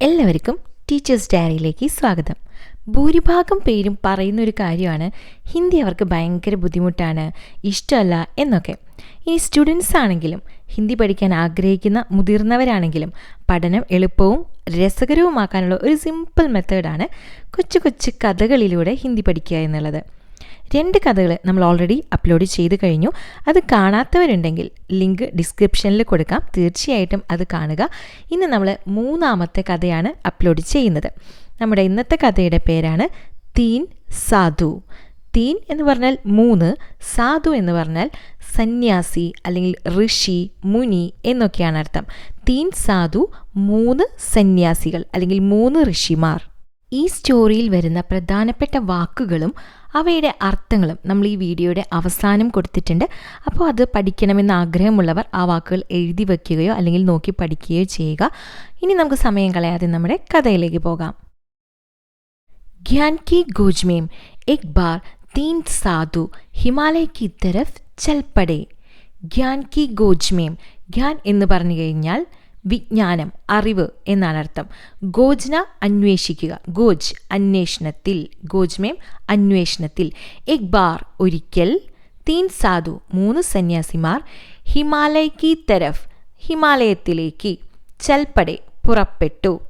എല്ലാവർക്കും ടീച്ചേഴ്സ് ഡയറിയിലേക്ക് സ്വാഗതം. ഭൂരിഭാഗം പേരും പറയുന്ന ഒരു കാര്യമാണ് ഹിന്ദി അവർക്ക് ഭയങ്കര ബുദ്ധിമുട്ടാണ് ഇഷ്ടമല്ല എന്നൊക്കെ. ഇനി സ്റ്റുഡൻസ് ആണെങ്കിലും ഹിന്ദി പഠിക്കാൻ ആഗ്രഹിക്കുന്ന മുതിർന്നവരാണെങ്കിലും പഠനം എളുപ്പവും രസകരവുമാക്കാനുള്ള ഒരു സിമ്പിൾ മെത്തേഡാണ് കൊച്ചു കൊച്ചു കഥകളിലൂടെ ഹിന്ദി പഠിക്കുക എന്നുള്ളത്. രണ്ട് കഥകൾ നമ്മൾ ഓൾറെഡി അപ്ലോഡ് ചെയ്ത് കഴിഞ്ഞു. അത് കാണാത്തവരുണ്ടെങ്കിൽ ലിങ്ക് ഡിസ്ക്രിപ്ഷനിൽ കൊടുക്കാം. തീർച്ചയായിട്ടും അത് കാണുക. ഇന്ന് നമ്മൾ മൂന്നാമത്തെ കഥയാണ് അപ്ലോഡ് ചെയ്യുന്നത്. നമ്മുടെ ഇന്നത്തെ കഥയുടെ പേരാണ് തീൻ സാധു. തീൻ എന്ന് പറഞ്ഞാൽ മൂന്ന് സാധു എന്ന് പറഞ്ഞാൽ സന്യാസി അല്ലെങ്കിൽ ഋഷി മുനി എന്നൊക്കെയാണ് അർത്ഥം. തീൻ സാധു മൂന്ന് സന്യാസികൾ അല്ലെങ്കിൽ മൂന്ന് ഋഷിമാർ. ഈ സ്റ്റോറിയിൽ വരുന്ന പ്രധാനപ്പെട്ട വാക്കുകളും അവയുടെ അർത്ഥങ്ങളും നമ്മൾ ഈ വീഡിയോയുടെ അവസാനം കൊടുത്തിട്ടുണ്ട്. അപ്പോൾ അത് പഠിക്കണമെന്ന് ആഗ്രഹമുള്ളവർ ആ വാക്കുകൾ എഴുതി വയ്ക്കുകയോ അല്ലെങ്കിൽ നോക്കി പഠിക്കുകയോ ചെയ്യുക. ഇനി നമുക്ക് സമയം കളയാതെ നമ്മുടെ കഥയിലേക്ക് പോകാം. ഖ്യാൻ കി ഗോജ്മേം എക് ബാർ തീൻ സാധു ഹിമാലയ്ക്ക് കി തരഫ് ചൽപ്പടേ. ഖ്യാൻ കി ഗോജ്മേം ഖ്യാൻ എന്ന് പറഞ്ഞു കഴിഞ്ഞാൽ വിജ്ഞാനം അറിവ് എന്നാണ് അർത്ഥം. ഗോജ്ന അന്വേഷിക്കുക. ഗോജ് അന്വേഷണത്തിൽ. ഗോജ്മേം അന്വേഷണത്തിൽ. എക് ബാർ ഒരിക്കൽ. തീൻ സാധു മൂന്ന് സന്യാസിമാർ. ഹിമാലയ്ക്ക് തരഫ് ഹിമാലയത്തിലേക്ക്. ചൽപ്പടെ പുറപ്പെട്ടു.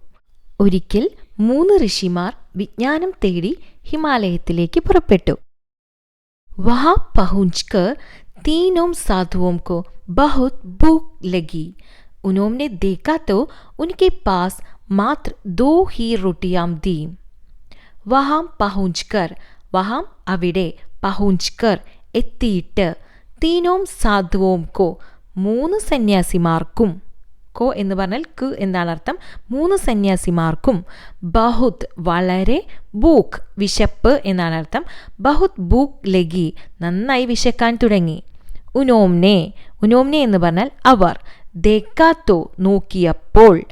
ഒരിക്കൽ മൂന്ന് ഋഷിമാർ വിജ്ഞാനം തേടി ഹിമാലയത്തിലേക്ക് പുറപ്പെട്ടു. വഹാ പഹുഞ്ച് കർ തീനോം സാധുവും കോ ബഹുത് ഭൂക്ക് ലഗി. उन्होंने देखा तो उनके पास मात्र दो ही रोटियां दी വഹാം പഹുഞ്ച്കർ വഹാം അവിടെ പഹുഞ്ച്കർ എത്തിയിട്ട് തീനോം സാധുവോം കോ മൂന്ന് സന്യാസിമാർക്കും കോ എന്ന് പറഞ്ഞാൽ ക് എന്താണ് അർത്ഥം മൂന്ന് സന്യാസിമാർക്കും ബഹുത് വളരെ ബൂക്ക് വിശപ്പ് എന്നാണ് അർത്ഥം ബഹുത് ബൂക്ക് ലഗി നന്നായി വിശക്കാൻ തുടങ്ങി ഉനോംനെ ഉനോംനെ എന്ന് പറഞ്ഞാൽ അവർ ദേക്കാത്തോ നോക്കിയപ്പോൾ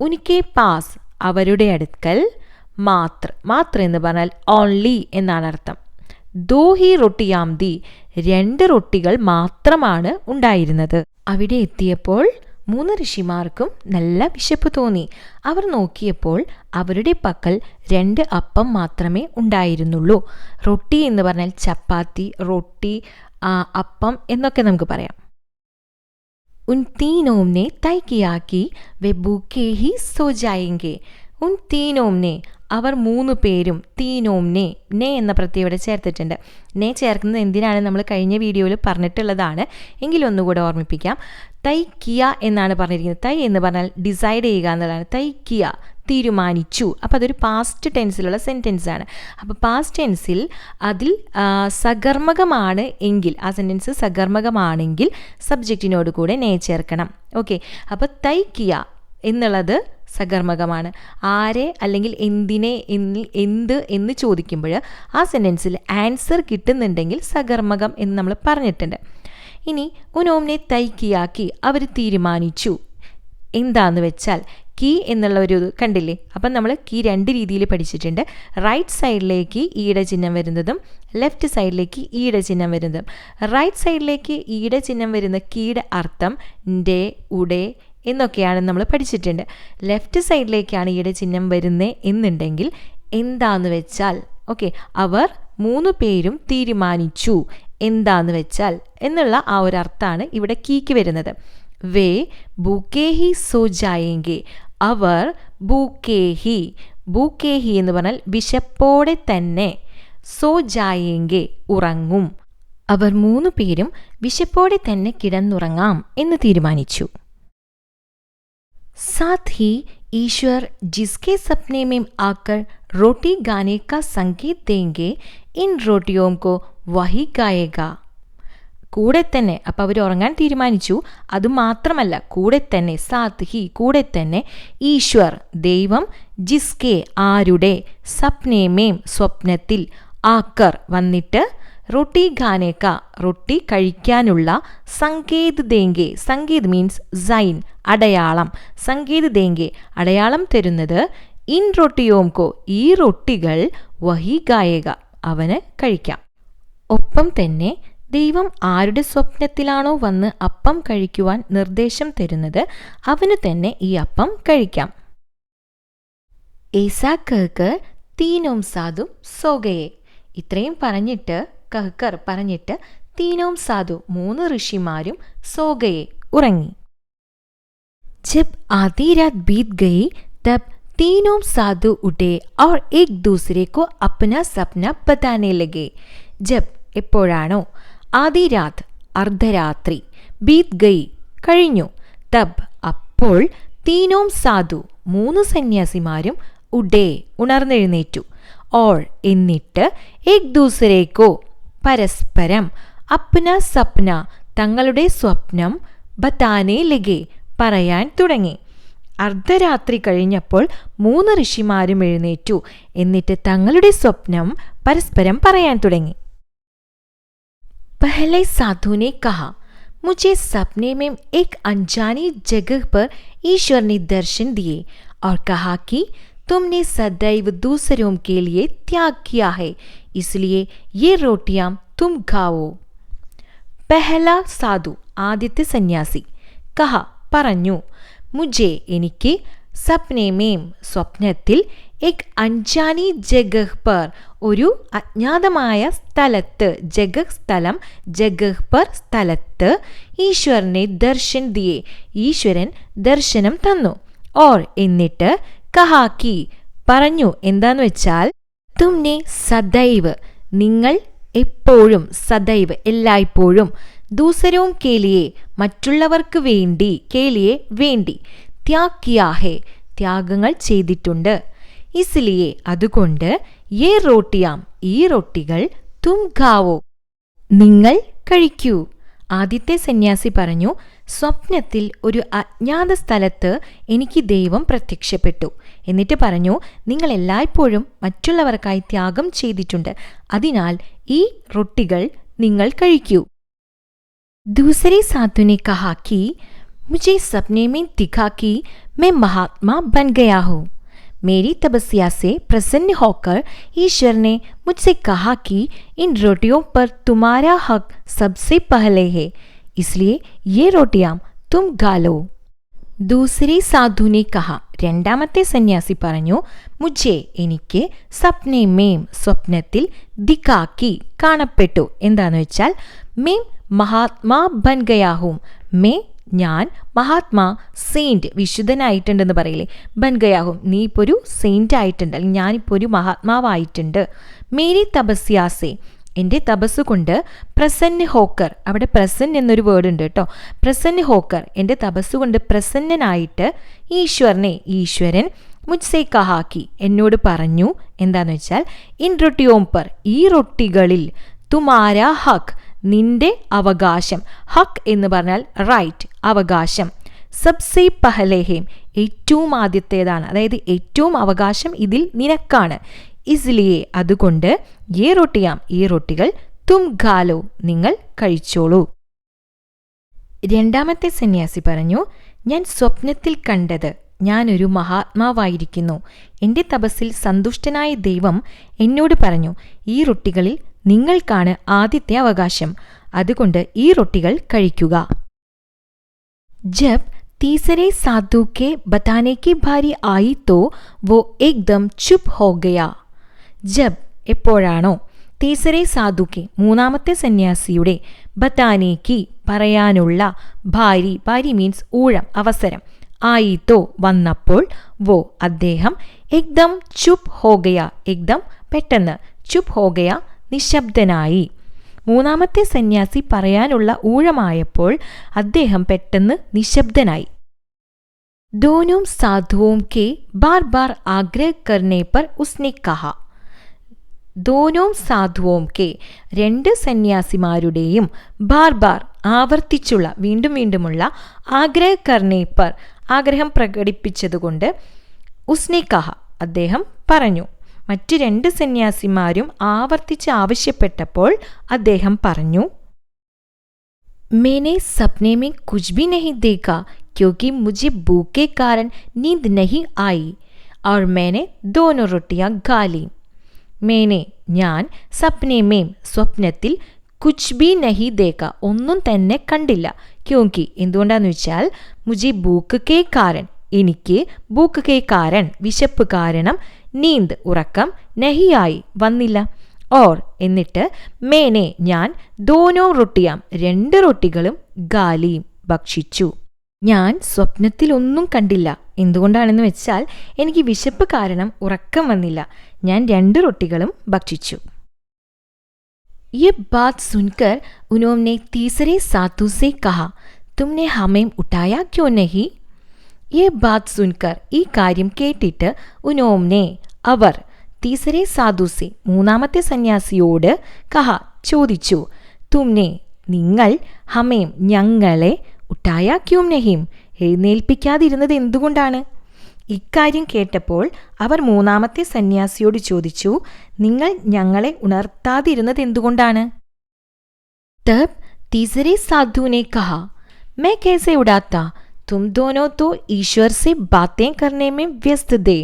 ഉനിക്കെ പാസ് അവരുടെ അടുക്കൽ മാത്ര മാത്ര എന്ന് പറഞ്ഞാൽ ഓൺലി എന്നാണ് അർത്ഥം. ദോഹി റൊട്ടിയാം ദി രണ്ട് റൊട്ടികൾ മാത്രമാണ് ഉണ്ടായിരുന്നത്. അവിടെ എത്തിയപ്പോൾ മൂന്ന് ഋഷിമാർക്കും നല്ല വിശപ്പ് തോന്നി. അവർ നോക്കിയപ്പോൾ അവരുടെ പക്കൽ രണ്ട് അപ്പം മാത്രമേ ഉണ്ടായിരുന്നുള്ളൂ. റൊട്ടി എന്ന് പറഞ്ഞാൽ ചപ്പാത്തി റൊട്ടി അപ്പം എന്നൊക്കെ നമുക്ക് പറയാം. ഉൻ किया कि वे भूखे ही सो जाएंगे। उन ഉൻ ने അവർ മൂന്ന് പേരും തീനോംനെ നെ എന്ന പ്രത്യേകത ചേർത്തിട്ടുണ്ട്. നെ ചേർക്കുന്നത് എന്തിനാണ് നമ്മൾ കഴിഞ്ഞ വീഡിയോയിൽ പറഞ്ഞിട്ടുള്ളതാണ്. എങ്കിലും ഒന്നുകൂടെ ഓർമ്മിപ്പിക്കാം. തൈ കിയ എന്നാണ് പറഞ്ഞിരിക്കുന്നത്. തൈ എന്ന് പറഞ്ഞാൽ ഡിസൈഡ് ചെയ്യുക എന്നുള്ളതാണ്. തൈ കിയ തീരുമാനിച്ചു. അപ്പോൾ അതൊരു പാസ്റ്റ് ടെൻസിലുള്ള സെന്റൻസ് ആണ്. അപ്പോൾ പാസ്റ്റ് ടെൻസിൽ അതിൽ സകർമ്മകമാണ് എങ്കിൽ ആ സെന്റൻസ് സകർമ്മകമാണെങ്കിൽ സബ്ജക്റ്റിനോട് കൂടെ നെ ചേർക്കണം. ഓക്കെ അപ്പോൾ തൈക്കിയ എന്നുള്ളത് സകർമ്മകമാണ്. ആരെ അല്ലെങ്കിൽ എന്തിനെ എന്ത് എന്ന് ചോദിക്കുമ്പോൾ ആ സെന്റൻസിൽ ആൻസർ കിട്ടുന്നുണ്ടെങ്കിൽ സകർമ്മകം എന്ന് നമ്മൾ പറഞ്ഞിട്ടുണ്ട്. ഇനി ഉനോമിനെ തൈക്കിയാക്കി അവർ തീരുമാനിച്ചു. എന്താന്ന് വെച്ചാൽ കീ എന്നുള്ള ഒരു കണ്ടില്ലേ? അപ്പം നമ്മൾ കീ രണ്ട് രീതിയിൽ പഠിച്ചിട്ടുണ്ട്. റൈറ്റ് സൈഡിലേക്ക് ഈയുടെ ചിഹ്നം വരുന്നതും ലെഫ്റ്റ് സൈഡിലേക്ക് ഈയുടെ ചിഹ്നം വരുന്നതും. റൈറ്റ് സൈഡിലേക്ക് ഈയുടെ ചിഹ്നം വരുന്ന കീയുടെ അർത്ഥം ഡേ ഉടേ എന്നൊക്കെയാണ് നമ്മൾ പഠിച്ചിട്ടുണ്ട്. ലെഫ്റ്റ് സൈഡിലേക്കാണ് ഈയുടെ ചിഹ്നം വരുന്നത് എന്നുണ്ടെങ്കിൽ എന്താന്ന് വെച്ചാൽ ഓക്കെ അവർ മൂന്ന് പേരും തീരുമാനിച്ചു എന്താന്ന് വെച്ചാൽ എന്നുള്ള ആ ഒരു അർത്ഥമാണ് ഇവിടെ കീക്ക് വരുന്നത്. വേ ബൂക്കേഹി സോ ജായെങ്കെ അവർ ബൂക്കേഹി ബൂക്കേഹി എന്ന് പറഞ്ഞാൽ വിശപ്പോടെ തന്നെ സോ ജായെങ്കെ ഉറങ്ങും അവർ മൂന്ന് പേരും വിശപ്പോടെ തന്നെ കിടന്നുറങ്ങാം എന്ന് തീരുമാനിച്ചു साथ ही ईश्वर जिसके सपने में आकर रोटी गाने का संकेत देंगे इन रोटियों को वही गाएगा കൂടെ തന്നെ അപ്പം അവർ ഉറങ്ങാൻ തീരുമാനിച്ചു. അതുമാത്രമല്ല കൂടെ തന്നെ സാത്ത് ഹി കൂടെ തന്നെ ഈശ്വർ ദൈവം ജിസ്കെ ആരുടെ സപ്നേമേം സ്വപ്നത്തിൽ ആക്കർ വന്നിട്ട് റൊട്ടി ഖാനേക്ക റൊട്ടി കഴിക്കാനുള്ള സങ്കേത് ദേങ്കെ സങ്കേത് മീൻസ് സൈൻ അടയാളം. സങ്കേത് ദേങ്കെ അടയാളം തരുന്നത് ഇൻ റൊട്ടിയോംകോ ഈ റൊട്ടികൾ വഹി ഗായക അവന് കഴിക്കാം. ഒപ്പം തന്നെ ദൈവം ആരുടെ സ്വപ്നത്തിലാണോ വന്ന് അപ്പം കഴിക്കുവാൻ നിർദ്ദേശം തരുന്നത് അവന് തന്നെ ഈ അപ്പം കഴിക്കാം ഏസാ കഹ്കർ തീനോം സാധു സോഗയെ ഇത്രയും പറഞ്ഞിട്ട് കഹ്കർ പറഞ്ഞിട്ട് തീനോം സാധു മൂന്ന് ഋഷിമാരും സോഗയെ ഉറങ്ങി जब आधी रात बीत गई तब तीनों साधु उठे और एक दूसरे को अपना सपना बताने लगे जब എപ്പോഴാണോ ആദി രാത് അർദ്ധരാത്രി ബീത് ഗൈ കഴിഞ്ഞു. തബ് അപ്പോൾ തീനോം സാധു മൂന്ന് സന്യാസിമാരും ഉഡേ ഉണർന്നെഴുന്നേറ്റു. ഓൾ എന്നിട്ട് ഏക് ദൂസരേക്കോ പരസ്പരം അപ്ന സപ്ന തങ്ങളുടെ സ്വപ്നം ബത്താനെ ലഗെ പറയാൻ തുടങ്ങി. അർദ്ധരാത്രി കഴിഞ്ഞപ്പോൾ മൂന്ന് ഋഷിമാരും എഴുന്നേറ്റു. എന്നിട്ട് തങ്ങളുടെ സ്വപ്നം പരസ്പരം പറയാൻ തുടങ്ങി. पहले साधु ने कहा मुझे सपने में एक अनजानी जगह पर ईश्वर ने दर्शन दिए और कहा कि तुमने सदैव दूसरों के लिए त्याग किया है इसलिए ये रोटियां तुम खाओ പെഹല സാധു ആദ്യത്തെ സന്യാസി കഹ പറഞ്ഞു മുജെ എനിക്ക് സപ്നേമേം സ്വപ്നത്തിൽ എക് അഞ്ചാനി ജഗഹ് പർ ഒരു അജ്ഞാതമായ സ്ഥലത്ത് ജഗഹ് സ്ഥലം ജഗഹ് പർ സ്ഥലത്ത് ഈശ്വരനെ ദർശൻ ദിയെ ഈശ്വരൻ ദർശനം തന്നു. ഓർ എന്നിട്ട് കഹാക്കി പറഞ്ഞു എന്താന്ന് വെച്ചാൽ തുമ്നെ സദൈവ് നിങ്ങൾ എപ്പോഴും സദൈവ് എല്ലായ്പ്പോഴും. ദൂസരവും കേലിയെ മറ്റുള്ളവർക്ക് വേണ്ടി കേലിയെ വേണ്ടി. ത്യാക്കിയാഹെ ത്യാഗങ്ങൾ ചെയ്തിട്ടുണ്ട്. ഇസിലിയെ അതുകൊണ്ട് ഏ റോട്ടിയാം ഈ റൊട്ടികൾ തും ഖാവോ. നിങ്ങൾ കഴിക്കൂ. ആദ്യത്തെ സന്യാസി പറഞ്ഞു സ്വപ്നത്തിൽ ഒരു അജ്ഞാത സ്ഥലത്ത് എനിക്ക് ദൈവം പ്രത്യക്ഷപ്പെട്ടു. എന്നിട്ട് പറഞ്ഞു നിങ്ങൾ എല്ലായ്പ്പോഴും മറ്റുള്ളവർക്കായി ത്യാഗം ചെയ്തിട്ടുണ്ട്. അതിനാൽ ഈ റൊട്ടികൾ നിങ്ങൾ കഴിക്കൂ. ദൂസരി സാധുനെ കഹാക്കി मुझे सपने में दिखा कि मैं महात्मा बन गया हूँ मेरी तपस्या से प्रसन्न होकर ईश्वर ने मुझसे कहा कि इन रोटियों पर तुम्हारा हक सबसे पहले है इसलिए ये रोटियां तुम खा लो ദൂസരി സാധുനെ കഹ രണ്ടാമത്തെ സന്യാസി പറഞ്ഞു മുജെ എനിക്ക് സ്വപ്നെ മേം സ്വപ്നത്തിൽ ദിക്കാക്കി കാണപ്പെട്ടു എന്താന്ന് വെച്ചാൽ മേം മഹാത്മാ ബൻ ഗയാഹും മേ ഞാൻ മഹാത്മാ സെയിന്റ് വിശുദ്ധനായിട്ടുണ്ടെന്ന് പറയില്ലേ? ബൻഗയാഹും നീ ഇപ്പോൾ ഒരു സെയിന്റ് ആയിട്ടുണ്ട്. അല്ലെങ്കിൽ ഞാനിപ്പോൾ ഒരു മഹാത്മാവായിട്ടുണ്ട്. മേരി തപസ്യാസേ എന്റെ തപസ് കൊണ്ട് പ്രസന്ന ഹോക്കർ അവിടെ പ്രസന്ന എന്നൊരു വേർഡ് ഉണ്ട് കേട്ടോ. പ്രസന്ന ഹോക്കർ എന്റെ തപസ് കൊണ്ട് പ്രസന്നനായിട്ട് ഈശ്വരനെ ഈശ്വരൻ മുജ്സെ കഹാക്കി എന്നോട് പറഞ്ഞു. എന്താന്ന് വെച്ചാൽ ഇൻ റൊട്ടിയോംപർ ഈ റൊട്ടികളിൽ തുമാര ഹക്ക് നിന്റെ അവകാശം. ഹക്ക് എന്ന് പറഞ്ഞാൽ റൈറ്റ് അവകാശം. സബ്സെ പഹലേഹേം ഏറ്റവും ആദ്യത്തേതാണ്. അതായത് ഏറ്റവും അവകാശം ഇതിൽ നിനക്കാണ്. ഇസ്ലിയെ അതുകൊണ്ട് ഏ റൊട്ടിയാം ഈ റൊട്ടികൾ തും ഖാലോ നിങ്ങൾ കഴിച്ചോളൂ. രണ്ടാമത്തെ സന്യാസി പറഞ്ഞു ഞാൻ സ്വപ്നത്തിൽ കണ്ടത് ഞാനൊരു മഹാത്മാവായിരിക്കുന്നു. എന്റെ തപസ്സിൽ സന്തുഷ്ടനായ ദൈവം എന്നോട് പറഞ്ഞു ഈ റൊട്ടികളിൽ നിങ്ങൾക്കാണ് ആദ്യത്തെ അവകാശം അതുകൊണ്ട് ഈ റൊട്ടികൾ കഴിക്കുക ജബ് तीसरे साधु के बताने की बारी आई तो वो एकदम चुप हो गया ജബ് എപ്പോഴാണോ തീസരെ സാധുക്കെ മൂന്നാമത്തെ സന്യാസിയുടെ ബത്താനേക്ക് പറയാനുള്ള ഭാരി ഭാരി മീൻസ് ഊഴം അവസരം ആയിത്തോ വന്നപ്പോൾ വോ അദ്ദേഹം എക്ദം ചുപ് ഹോഗയ എക്ദം പെട്ടെന്ന് ചുപ് ഹോഗയ നിശബ്ദനായി മൂന്നാമത്തെ സന്യാസി പറയാനുള്ള ഊഴമായപ്പോൾ അദ്ദേഹം പെട്ടെന്ന് നിശബ്ദനായി दोनों साधुओं के बार बार आग्रह करने पर उसने कहा ദോനോം സാധുവോം കെ രണ്ട് സന്യാസിമാരുടെയും ബാർ ബാർ ആവർത്തിച്ചുള്ള വീണ്ടും വീണ്ടുമുള്ള ആഗ്രഹ കർണേപ്പർ ആഗ്രഹം പ്രകടിപ്പിച്ചതുകൊണ്ട് ഉസ്നെ കഹ അദ്ദേഹം പറഞ്ഞു മറ്റു രണ്ട് സന്യാസിമാരും ആവർത്തിച്ച് ആവശ്യപ്പെട്ടപ്പോൾ അദ്ദേഹം പറഞ്ഞു मैंने सपने में कुछ भी नहीं देखा क्योंकि मुझे भूख के कारण नींद नहीं आई और मैंने दोनों रोटियां खा ली മേനെ ഞാൻ സപ്നേമേം സ്വപ്നത്തിൽ കുച്ച് ബി നഹി ദേക്ക ഒന്നും തന്നെ കണ്ടില്ല ക്യോങ്കി എന്തുകൊണ്ടാന്ന് വെച്ചാൽ മുജി ഭൂക്ക് കേ കാരൻ എനിക്ക് ഭൂക്ക് കെ കാരൻ വിശപ്പ് കാരണം നീന്ത് ഉറക്കം നഹിയായി വന്നില്ല ഓർ എന്നിട്ട് മേനെ ഞാൻ ദോനോ റൊട്ടിയാം രണ്ട് റൊട്ടികളും ഗാലിയും ഭക്ഷിച്ചു ഞാൻ സ്വപ്നത്തിലൊന്നും കണ്ടില്ല എന്തുകൊണ്ടാണെന്ന് വെച്ചാൽ എനിക്ക് വിശപ്പ് കാരണം ഉറക്കം വന്നില്ല ഞാൻ രണ്ട് റൊട്ടികളും ഭക്ഷിച്ചു ये बात सुनकर उन्होंने तीसरे साधु से कहा तुमने हमें उठाया क्यों नहीं ये बात सुनकर ഈ കാര്യം കേട്ടിട്ട് ഉനോംനെ അവർ തീസരെ സാധുസി മൂന്നാമത്തെ സന്യാസിയോട് കഹ ചോദിച്ചു തുമ്നെ നിങ്ങൾ ഹമേം ഞങ്ങളെ ഉട്ടായ ക്യൂം എഴുന്നേൽപ്പിക്കാതിരുന്നത് എന്തുകൊണ്ടാണ്? ഇക്കാര്യം കേട്ടപ്പോൾ അവർ മൂന്നാമത്തെ സന്യാസിയോട് ചോദിച്ചു നിങ്ങൾ ഞങ്ങളെ ഉണർത്താതിരുന്നത് എന്തുകൊണ്ടാണ്? തബ് തീസരെ സാധുവിനെ കഹ മേ കേസെ ഉടാത്ത തും ദോനോ തോ ഈശ്വർ സെ ബാത്തേ കർണേമേ വ്യസ്തതേ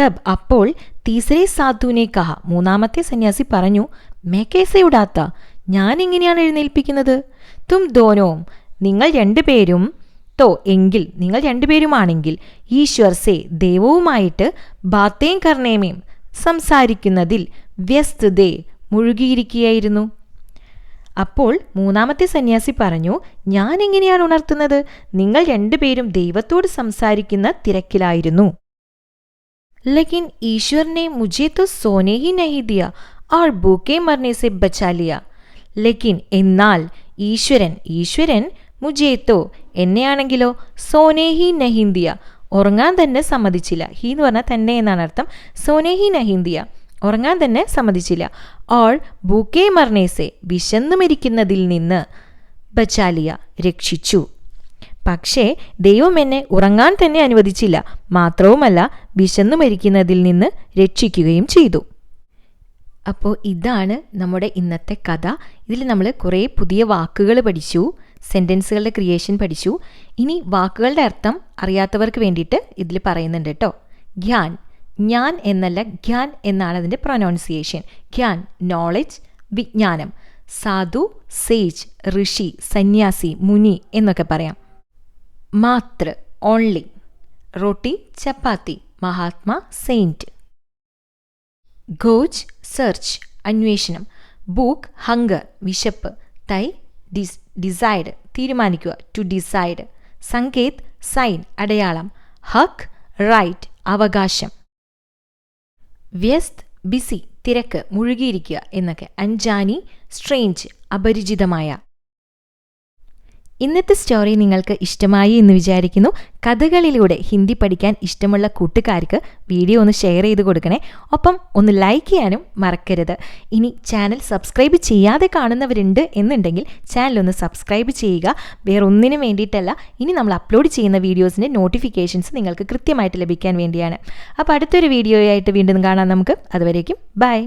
തബ് അപ്പോൾ തീസരെ സാധുവിനെ കഹ. മൂന്നാമത്തെ സന്യാസി പറഞ്ഞു മേ കേസയുടാത്ത ഞാൻ എങ്ങനെയാണ് എഴുന്നേൽപ്പിക്കുന്നത്? തും ദോനോം നിങ്ങൾ രണ്ടുപേരും തോ എങ്കിൽ നിങ്ങൾ രണ്ടുപേരുമാണെങ്കിൽ ഈശ്വർ സെ ദൈവവുമായിട്ട് ബാത്തേം കർണേമേം സംസാരിക്കുന്നതിൽ വ്യസ്തതേ മുഴുകിയിരിക്കുകയായിരുന്നു. അപ്പോൾ മൂന്നാമത്തെ സന്യാസി പറഞ്ഞു ഞാൻ എങ്ങനെയാണ് ഉണർത്തുന്നത്? നിങ്ങൾ രണ്ടുപേരും ദൈവത്തോട് സംസാരിക്കുന്ന തിരക്കിലായിരുന്നു. लेकिन ईश्वर ने मुझे तो सोने ही नहीं दिया और भूखे मरने से बचा लिया लेकिन എന്നാൽ ഈശ്വരൻ ഈശ്വരൻ മുജേത്തോ എന്നെയാണെങ്കിലോ സോനേഹി നഹിന്ദിയ ഉറങ്ങാൻ തന്നെ സമ്മതിച്ചില്ല ഹി എന്ന് പറഞ്ഞാൽ തന്നെ എന്നാണ് അർത്ഥം സോനേഹി നഹിന്ദിയ ഉറങ്ങാൻ തന്നെ സമ്മതിച്ചില്ല ഓൾ ബൂക്കേ മർണേസെ വിശന്നു മരിക്കുന്നതിൽ നിന്ന് ബച്ചാലിയ രക്ഷിച്ചു പക്ഷേ ദൈവം എന്നെ ഉറങ്ങാൻ തന്നെ അനുവദിച്ചില്ല. മാത്രവുമല്ല വിശന്നു മരിക്കുന്നതിൽ നിന്ന് രക്ഷിക്കുകയും ചെയ്തു. അപ്പോൾ ഇതാണ് നമ്മുടെ ഇന്നത്തെ കഥ. ഇതിൽ നമ്മൾ കുറേ പുതിയ വാക്കുകൾ പഠിച്ചു സെന്റൻസുകളുടെ ക്രിയേഷൻ പഠിച്ചു. ഇനി വാക്കുകളുടെ അർത്ഥം അറിയാത്തവർക്ക് വേണ്ടിയിട്ട് ഇതിൽ പറയുന്നുണ്ട് കേട്ടോ. ഗ്യാൻ ഞാൻ എന്നല്ല ഗ്യാൻ എന്നാണ് അതിന്റെ പ്രൊനൗൺസിയേഷൻ. ഗ്യാൻ നോളജ് വിജ്ഞാനം. സാധു സേജ് ഋഷി സന്യാസി മുനി എന്നൊക്കെ പറയാം. മാത്ര ഓൺലി റോട്ടി ചപ്പാത്തി മഹാത്മാ സെയിന്റ് ഗോജ് സെർച്ച് അന്വേഷണം. ബുക്ക് ഹങ്കർ വിശപ്പ്. തൈ ഡിസ് ഡിസൈഡ് തീരുമാനിക്കുക ടു ഡിസൈഡ് സങ്കേത് സൈൻ അടയാളം. ഹക്ക് റൈറ്റ് അവകാശം. വ്യസ്ത് ബിസി തിരക്ക് മുഴുകിയിരിക്കുക എന്നൊക്കെ. അഞ്ചാനി സ്ട്രേഞ്ച് അപരിചിതമായ. ഇന്നത്തെ സ്റ്റോറി നിങ്ങൾക്ക് ഇഷ്ടമായി എന്ന് വിചാരിക്കുന്നു. കഥകളിലൂടെ ഹിന്ദി പഠിക്കാൻ ഇഷ്ടമുള്ള കൂട്ടുകാർക്ക് വീഡിയോ ഒന്ന് ഷെയർ ചെയ്ത് കൊടുക്കണേ. ഒപ്പം ഒന്ന് ലൈക്ക് ചെയ്യാനും മറക്കരുത്. ഇനി ചാനൽ സബ്സ്ക്രൈബ് ചെയ്യാതെ കാണുന്നവരുണ്ട് എന്നുണ്ടെങ്കിൽ ചാനൽ ഒന്ന് സബ്സ്ക്രൈബ് ചെയ്യുക. വേറെ ഒന്നിനും വേണ്ടിയിട്ടല്ല ഇനി നമ്മൾ അപ്ലോഡ് ചെയ്യുന്ന വീഡിയോസിന്റെ നോട്ടിഫിക്കേഷൻസ് നിങ്ങൾക്ക് കൃത്യമായിട്ട് ലഭിക്കാൻ വേണ്ടിയാണ്. അപ്പോൾ അടുത്തൊരു വീഡിയോയായിട്ട് വീണ്ടും കാണാം നമുക്ക്. അതുവരേക്കും ബൈ